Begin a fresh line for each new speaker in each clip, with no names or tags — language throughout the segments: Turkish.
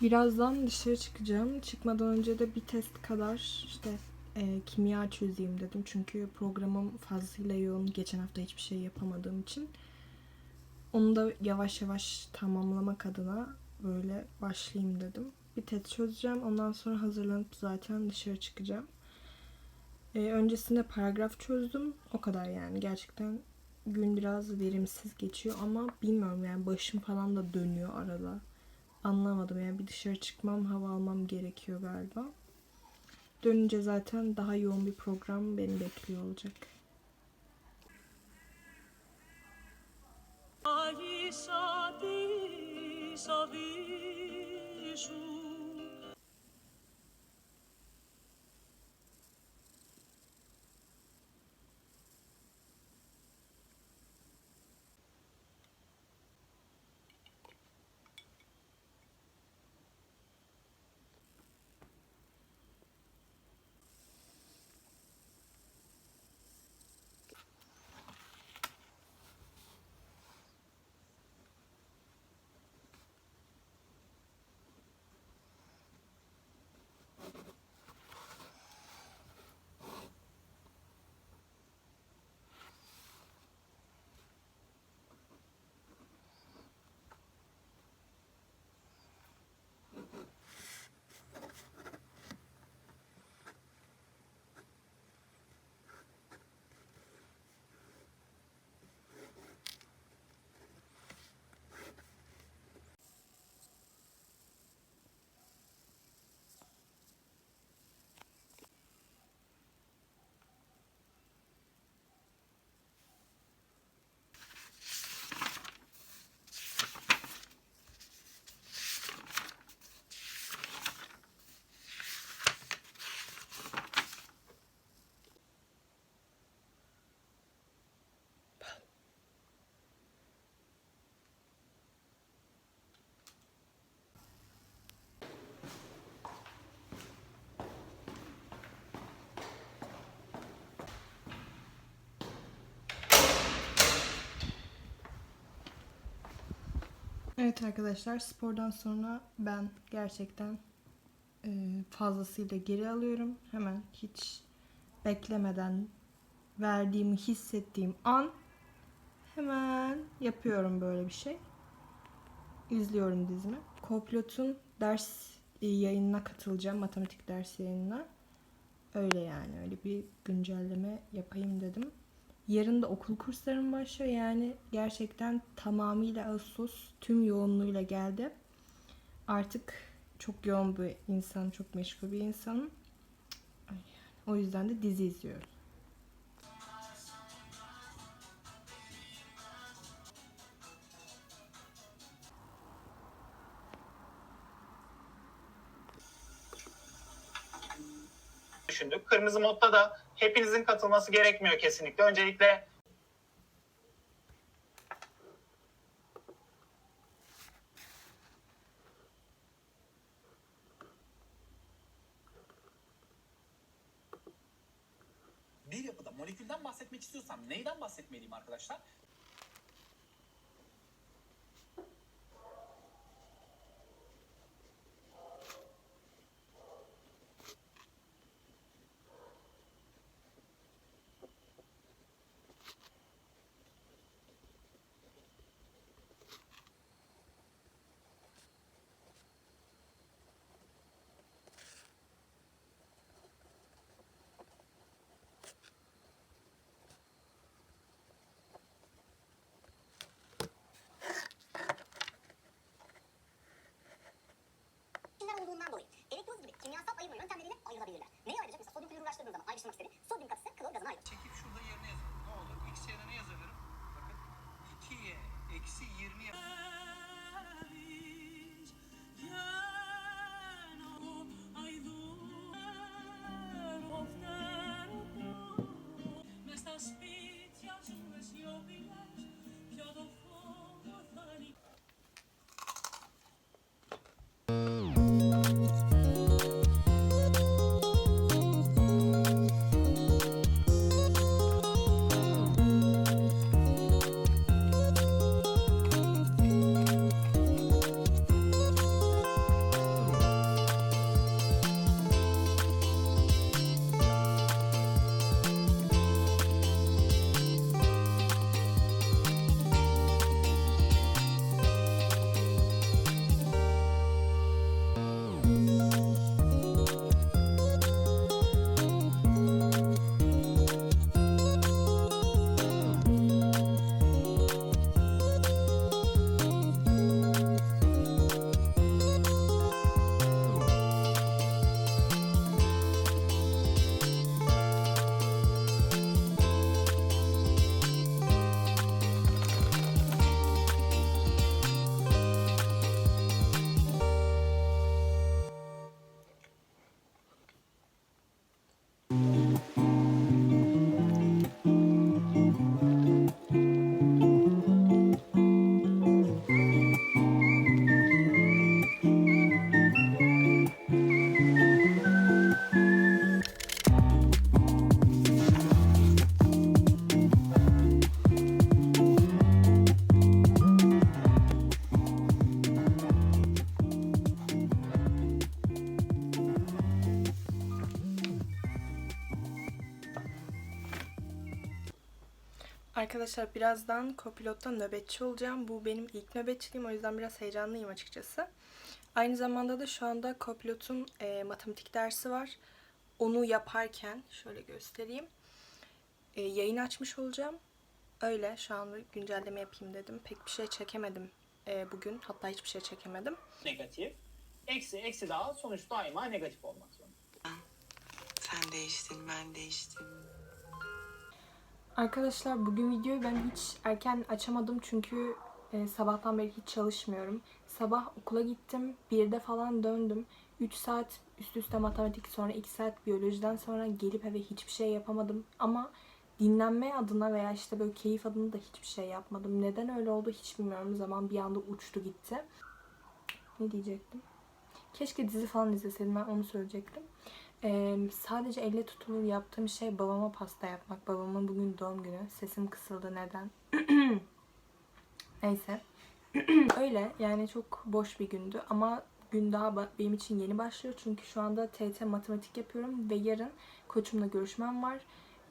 Birazdan dışarı çıkacağım. Çıkmadan önce de bir test kadar işte e, kimya çözeyim dedim. Çünkü programım fazlasıyla yoğun. Geçen hafta hiçbir şey yapamadığım için. Onu da yavaş yavaş tamamlamak adına böyle başlayayım dedim. Bir test çözeceğim. Ondan sonra hazırlanıp zaten dışarı çıkacağım. E, öncesinde paragraf çözdüm. O kadar yani. Gerçekten gün biraz verimsiz geçiyor ama bilmiyorum yani başım falan da dönüyor arada Anlamadım yani bir dışarı çıkmam, hava almam gerekiyor galiba. Dönünce zaten daha yoğun bir program beni bekliyor olacak.
Άγισα της Αβίσου
Evet arkadaşlar spordan sonra ben gerçekten e, fazlasıyla geri alıyorum. Hemen hiç beklemeden verdiğimi hissettiğim an hemen yapıyorum böyle bir şey. İzliyorum dizimi. Koplot'un ders e, yayınına katılacağım. Matematik ders yayınına. Öyle yani öyle bir güncelleme yapayım dedim. Yarın da okul kurslarım başlıyor. Yani gerçekten tamamıyla Ağustos tüm yoğunluğuyla geldi. Artık çok yoğun bir insan, çok meşgul bir insanım. O yüzden de dizi izliyorum.
düşündük. Kırmızı modda da hepinizin katılması gerekmiyor kesinlikle. Öncelikle
bir yapıda molekülden bahsetmek istiyorsam neyden bahsetmeliyim arkadaşlar?
Kimler olduğundan dolayı elektroz gibi kimyasal ayırma yöntemleriyle ayrılabilirler. Neyi ayrılacak? Mesela sodyum klorürü uğraştırdığım zaman ayrıştırmak istedi. Sodyum katısı klor gazına ayrılır.
Çekip şurada yerine yazalım. Ne olur? X yerine ne yazabilirim? Bakın. 2y eksi 20 yap-
Arkadaşlar birazdan kopilotta nöbetçi olacağım. Bu benim ilk nöbetçiliğim o yüzden biraz heyecanlıyım açıkçası. Aynı zamanda da şu anda kopilotun e, matematik dersi var. Onu yaparken şöyle göstereyim. E, yayın açmış olacağım. Öyle şu anda güncelleme yapayım dedim. Pek bir şey çekemedim e, bugün. Hatta hiçbir şey çekemedim.
negatif. Eksi eksi daha sonuç daima negatif olmak zorunda.
Sen değiştin, ben değiştim.
Arkadaşlar bugün videoyu ben hiç erken açamadım çünkü e, sabahtan beri hiç çalışmıyorum. Sabah okula gittim, 1'de falan döndüm. 3 saat üst üste matematik sonra 2 saat biyolojiden sonra gelip eve hiçbir şey yapamadım. Ama dinlenme adına veya işte böyle keyif adına da hiçbir şey yapmadım. Neden öyle oldu hiç bilmiyorum. Zaman bir anda uçtu gitti. Ne diyecektim? Keşke dizi falan izleseydim ben onu söyleyecektim. Ee, sadece elle tutulur yaptığım şey babama pasta yapmak. Babamın bugün doğum günü. Sesim kısıldı neden? Neyse. Öyle yani çok boş bir gündü ama gün daha benim için yeni başlıyor. Çünkü şu anda TT matematik yapıyorum ve yarın koçumla görüşmem var.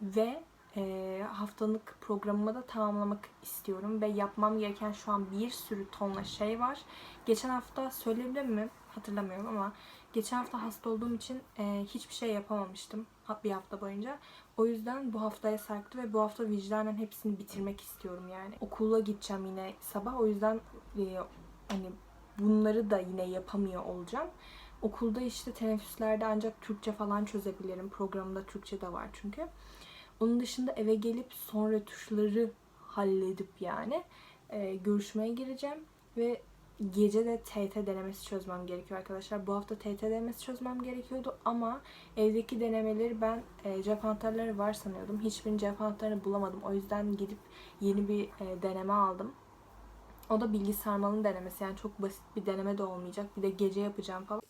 Ve e, haftalık programımı da tamamlamak istiyorum. Ve yapmam gereken şu an bir sürü tonla şey var. Geçen hafta söyleyebilir mi? Hatırlamıyorum ama geçen hafta hasta olduğum için e, hiçbir şey yapamamıştım bir hafta boyunca. O yüzden bu haftaya sarktı ve bu hafta vicdanen hepsini bitirmek istiyorum yani. Okula gideceğim yine sabah o yüzden e, hani bunları da yine yapamıyor olacağım. Okulda işte teneffüslerde ancak Türkçe falan çözebilirim. Programda Türkçe de var çünkü. Onun dışında eve gelip sonra tuşları halledip yani e, görüşmeye gireceğim ve gece de TT denemesi çözmem gerekiyor arkadaşlar. Bu hafta TT denemesi çözmem gerekiyordu ama evdeki denemeleri ben e, cep anahtarları var sanıyordum. Hiçbirinin cep anahtarını bulamadım. O yüzden gidip yeni bir e, deneme aldım. O da bilgi denemesi. Yani çok basit bir deneme de olmayacak. Bir de gece yapacağım falan.